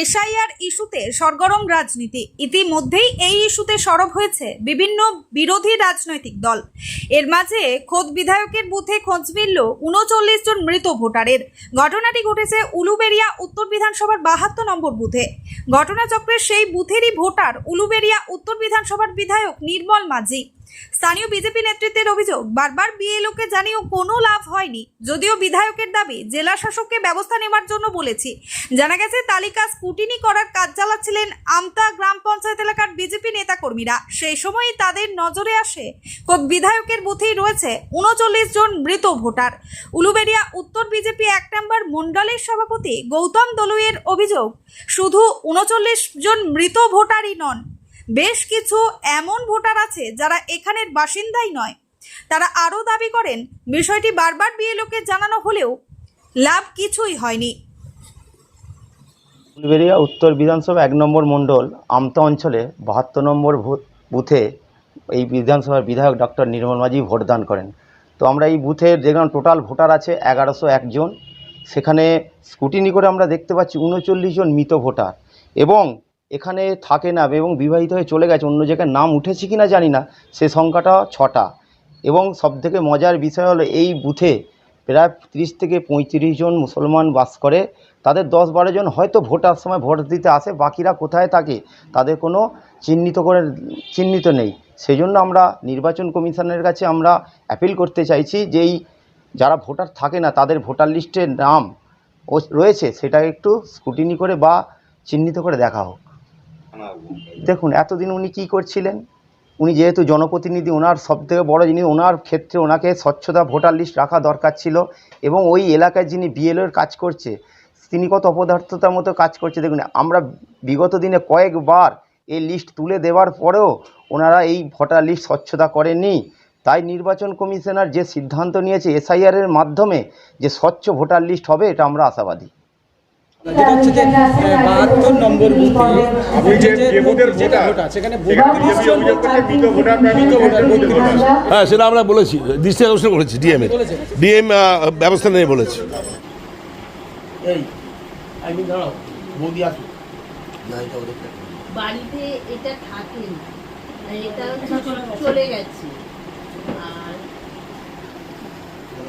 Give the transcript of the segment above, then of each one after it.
SIR ইস্যুতে সরগরম রাজনীতি। ইতিমধ্যেই এই ইস্যুতে সরব হয়েছে বিভিন্ন বিরোধী রাজনৈতিক দল। এর মাঝে খোদ বিধায়কের বুথে খোঁজ মিলল উনচল্লিশ জন মৃত ভোটারের। ঘটনাটি ঘটেছে উলুবেড়িয়া উত্তর বিধানসভার বাহাত্তর নম্বর বুথে। ঘটনাচক্রের সেই বুথেরই ভোটার উলুবেড়িয়া উত্তর বিধানসভার বিধায়ক নির্মল মাঝি। স্থানীয় বিজেপি নেতৃত্বের অভিযোগ, বারবার বিএলওকে জানিয়েও কোনো লাভ হয়নি। যদিও বিধায়কের দাবি, জেলা শাসককে ব্যবস্থা নেওয়ার জন্য বলেছি। জানা গেছে, তালিকা স্কুটিনি করার কাজ চালাচ্ছিলেন আমতা গ্রাম পঞ্চায়েত এলাকার বিজেপি নেতাকর্মীরা। সেই সময়ই তাদের নজরে আসে বিধায়কের বুথেই রয়েছে উনচল্লিশ জন মৃত ভোটার। উলুবেড়িয়া উত্তর বিজেপি এক নম্বর মণ্ডলের সভাপতি গৌতম দলুইয়ের অভিযোগ, শুধু উনচল্লিশ জন মৃত ভোটারই নন বেশ কিছু এমন ভোটার আছে যারা এখানের বাসিন্দাই নয়। তারা আরও দাবি করেন, বিষয়টি বারবার বিএলওকে জানানো হলেও লাভ কিছুই হয়নি। ফুলবেড়িয়া উত্তর বিধানসভা এক নম্বর মণ্ডল আমতা অঞ্চলে বাহাত্তর নম্বর বুথে এই বিধানসভার বিধায়ক ডক্টর নির্মল মাঝি ভোটদান করেন। তো আমরা এই বুথের দেখলাম টোটাল ভোটার আছে এগারোশো একজন সেখানে স্কুটিনি করে আমরা দেখতে পাচ্ছি উনচল্লিশ জন মৃত ভোটার এবং এখানে থাকে না এবং বিবাহিত হয়ে চলে গেছে, অন্য জায়গায় নাম উঠেছে কি না জানি না, সে সংখ্যাটা ছটা। এবং সবথেকে মজার বিষয় হলো এই বুথে প্রায় তিরিশ থেকে পঁয়ত্রিশ জন মুসলমান বাস করে, তাদের দশ বারো জন হয়তো ভোটার সময় ভোট দিতে আসে, বাকিরা কোথায় থাকে তাদের কোনো চিহ্নিত করে, চিহ্নিত নেই। সেই জন্য আমরা নির্বাচন কমিশনের কাছে আমরা অ্যাপিল করতে চাইছি যে এই যারা ভোটার থাকে না, তাদের ভোটার লিস্টের নাম রয়েছে সেটা একটু স্কুটিনি করে বা চিহ্নিত করে দেখা হোক। দেখুন, এতদিন উনি কী করছিলেন? উনি যেহেতু জনপ্রতিনিধি, ওনার সবথেকে বড় জিনিস ওনার ক্ষেত্রে ওনাকে স্বচ্ছতা ভোটার লিস্ট রাখা দরকার ছিল এবং ওই এলাকায় যিনি বিএলওর কাজ করছে, তিনি কত অপদার্থতার মতো কাজ করছে, দেখুন, আমরা বিগত দিনে কয়েকবার এই লিস্ট তুলে দেওয়ার পরেও ওনারা এই ভোটার লিস্ট স্বচ্ছতা করেননি। তাই নির্বাচন কমিশনার যে সিদ্ধান্ত নিয়েছে এসআইআরের মাধ্যমে যে স্বচ্ছ ভোটার লিস্ট হবে, এটা আমরা আশাবাদী। বাহাত্তর নম্বর বুথে আপনি যে যে ভোটের যেটা ভোটার, ভোটার সেখানে। হ্যাঁ সেটা আমরা বলেছি দৃষ্টি আকর্ষণ করেছি ডিএম বলেছে? ডিএম ব্যবস্থা নেই বলেছে। বাড়িতে এটা থাকে এটা চলে গেছে আর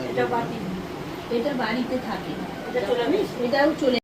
এটা বাড়িতে থাকে এটাও চলে